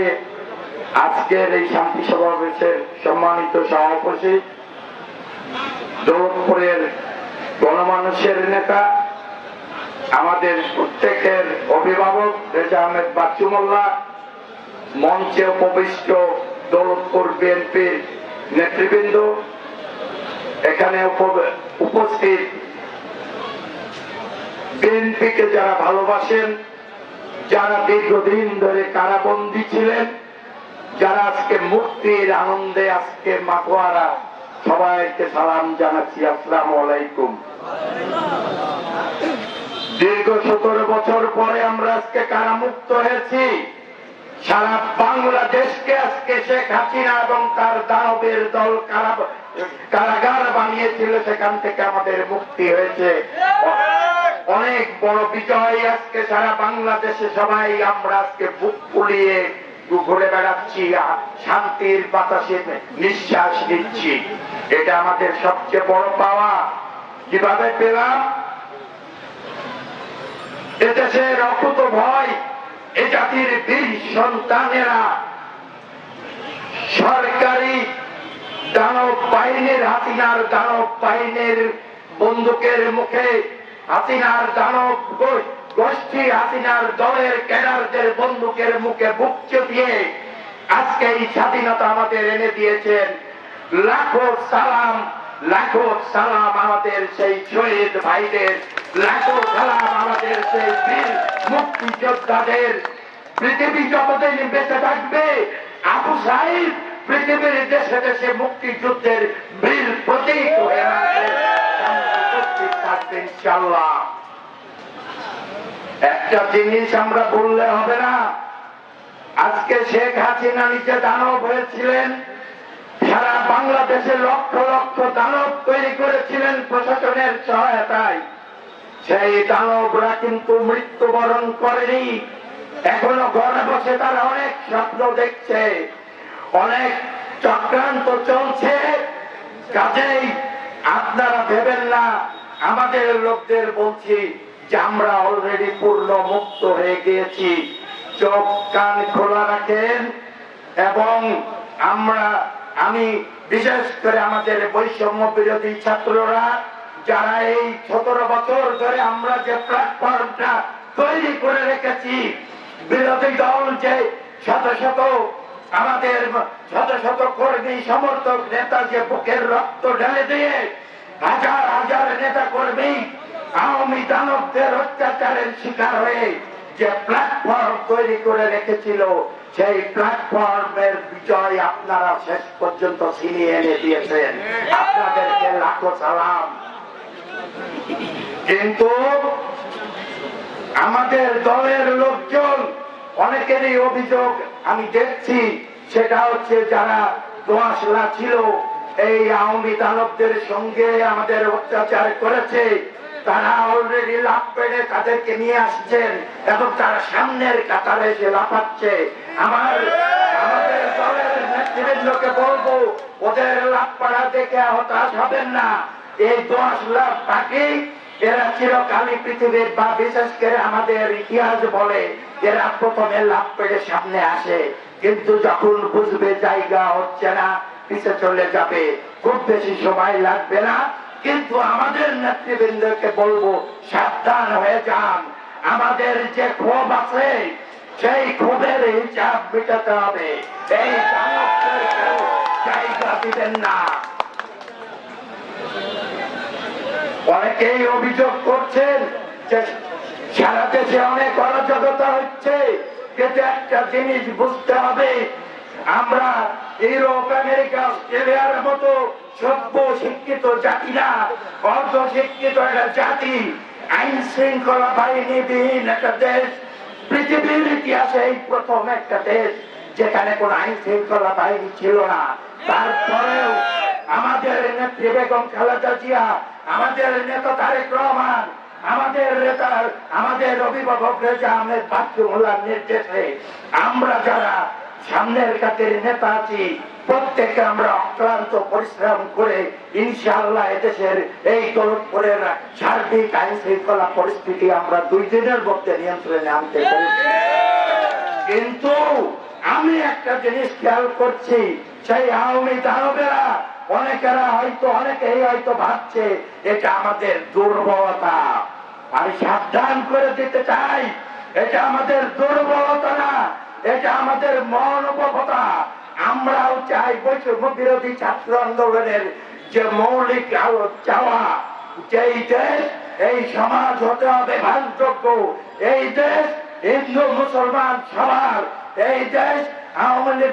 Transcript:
করে আজকের এই শান্তি সমাবেশের সম্মানিত সভাপতি দৌলতপুরের গণমানুষের নেতা, আমাদের প্রত্যেকের অভিভাবক রেজা আহমেদ বাচ্চু মোল্লা, মঞ্চে উপবিষ্ট দৌলতপুর বিএনপির নেতৃবৃন্দ, এখানে উপস্থিত বিএনপিকে যারা ভালোবাসেন যারা দীর্ঘদিন ধরে কারাবন্দী ছিলেন, যারা আজকে মুক্তির আনন্দে, আজকে মাতোয়ারা, সবাইকে সালাম জানাচ্ছি, আসসালামু আলাইকুম। দীর্ঘ সতেরো বছর পরে আমরা আজকে কারামুক্ত হয়েছি। সারা বাংলাদেশকে আজকে শেখ হাসিনা এবং তার দানবের দল কারা কারাগার বানিয়েছিল, সেখান থেকে আমাদের মুক্তি হয়েছে। অনেক বড় বিজয় আজকে সারা বাংলাদেশে সবাই। আমরা আজকে বুক ফুলিয়ে ঘুরে বেড়াচ্ছি শান্তির বাতাসে নিঃশ্বাস নিচ্ছি। এটা আমাদের সবচেয়ে বড় পাওয়া। কীভাবে পেলাম? এদেশের অকুত ভয়, এ জাতির বীর সন্তানেরা। সরকারি দানব বাহিনীর হাসিনার দানব বাহিনীর বন্দুকের মুখে হাসিনার দানব গোষ্ঠী হাসিনার দলের ক্যাডারদের বন্দুকের মুখে বুক চেপিয়ে আজকে এই স্বাধীনতা আমাদের এনে দিয়েছেন। লাখো সালাম লাখো সালাম আমাদের সেই শহীদ ভাইদের, লাখো সালাম আমাদের সেই বীর মুক্তিযোদ্ধাদের। পৃথিবী যতদিন বেঁচে থাকবে, আবু সাহিব পৃথিবীর দেশে দেশে মুক্তিযুদ্ধের বীর প্রতীক হয়ে আমাদের সামনে উপস্থিত থাকবে ইনশাল্লাহ একটা জিনিস আমরা বললে হবে না। আজকে শেখ হাসিনা নিচে দানব হয়েছিলেন। সারা বাংলাদেশে লক্ষ লক্ষ দানব তৈরি করেছিলেন প্রশাসনের সহায়তায়। সেই দানবরা কিন্তু মৃত্যুবরণ করেনি। এখনও ঘরে বসে তারা অনেক স্বপ্ন দেখছে। অনেক চক্রান্ত চলছে। কাজেই আপনারা আমাদের লোকদের বলছি যে আমরা অলরেডি পূর্ণ মুক্ত হয়ে গিয়েছি। চোখ, কান খোলা রাখেন এবং আমরা, আমি বিশেষ করে আমাদের বৈষম্য বিরোধী ছাত্ররা, যারা এই সতেরো বছর ধরে আমরা যে প্ল্যাটফর্মটা তৈরি করে রেখেছি, বিরোধী দল যে শত শত আমাদের শত শত কর্মী, সমর্থক, নেতা যে বুকের রক্ত ঢেলে দিয়ে হাজার হাজার নেতা কর্মী আওয়ামী দানবদের অত্যাচারের শিকার হয়ে যে প্ল্যাটফর্ম তৈরি করে রেখেছিল, সেই প্ল্যাটফর্মের বিজয় আপনারা শেষ পর্যন্ত ছিনিয়ে এনে দিয়েছেন। আপনাদেরকে লাখো সালাম। কিন্তু আমাদের দলের লোকজন, অনেকেরই অভিযোগ আমি দেখছি, সেটা হচ্ছে যারা দোয়াশলা ছিল এই আওয়ামী দানবদের সঙ্গে আমাদের অত্যাচার করেছে। তারা অলরেডি লাভ পেড়ে তাদেরকে নিয়ে আসছেন এবং তারা সামনের কাতারে এসে লাফাচ্ছে। আমার, আমাদের দলের নেতৃবৃন্দকে বলব, ওদের লাভ পাড়া দেখে হতাশ হবেন না। এই দশ লাখ পাখি এরা চিরকালই পৃথিবীর বা বিশেষ করে আমাদের ইতিহাস বলে এরা প্রথমে লাভ পেড়ে সামনে আসে। কিন্তু যখন বুঝবে জায়গা হচ্ছে না পিছে চলে যাবে। খুব বেশি সময় লাগবে না। কিন্তু আমাদের নেতৃবৃন্দকে বলব, সাবধান হয়ে যান। আমাদের যে ক্ষোভ আছে, সেই ক্ষোভের হিসাব মেটাতে হবে। এই জায়গা দিবেন না। অনেকেই অভিযোগ করছেন যে সারা দেশে অনেক অরাজকতা হচ্ছে। কিন্তু একটা জিনিস বুঝতে হবে, আমরা ইউরোপ আমেরিকা অস্ট্রেলিয়ার মতো সভ্য শিক্ষিত জাতি না অর্ধ শিক্ষিত একটা জাতি, আইন শৃঙ্খলা বাহিনী বিহীন একটা দেশ, পৃথিবীর ইতিহাসে এই প্রথম একটা দেশ যেখানে কোন আইন শৃঙ্খলা বাহিনী ছিল না। তারপরেও আমাদের নেত্রী বেগম খালেদা জিয়া, আমাদের নেতা তারেক রহমান, আমাদের নেতা, আমাদের অভিভাবক রেজা আহমেদ বাচ্চু মোল্লার নির্দেশে আমরা যারা সামনের কাছের নেতা আছি প্রত্যেকে আমরা অক্লান্ত পরিশ্রম করে ইনশাআল্লাহ এদেশের এই দৌলতপুরের সার্বিক আইন শৃঙ্খলা পরিস্থিতি আমরা দুই দিনের মধ্যে নিয়ন্ত্রণে আনতে পেরেছি। কিন্তু আমি একটা জিনিস খেয়াল করছি সেই আওয়ামী দানবেরা অনেকেরা হয়তো অনেকেই হয়তো ভাবছে এটা আমাদের দুর্বলতা। আমি সাবধান করে দিতে চাই এটা আমাদের দুর্বলতা না। এটা আমাদের মনোবতা আমরাও চাই বৈষম্য বিরোধী ছাত্র আন্দোলনের যে মৌলিক চাওয়া। যে এই দেশ, এই সমাজ হতে হবে ভারতযোগ্য। এই দেশ, হিন্দু, মুসলমান, সবার। এই দেশ, আওয়ামী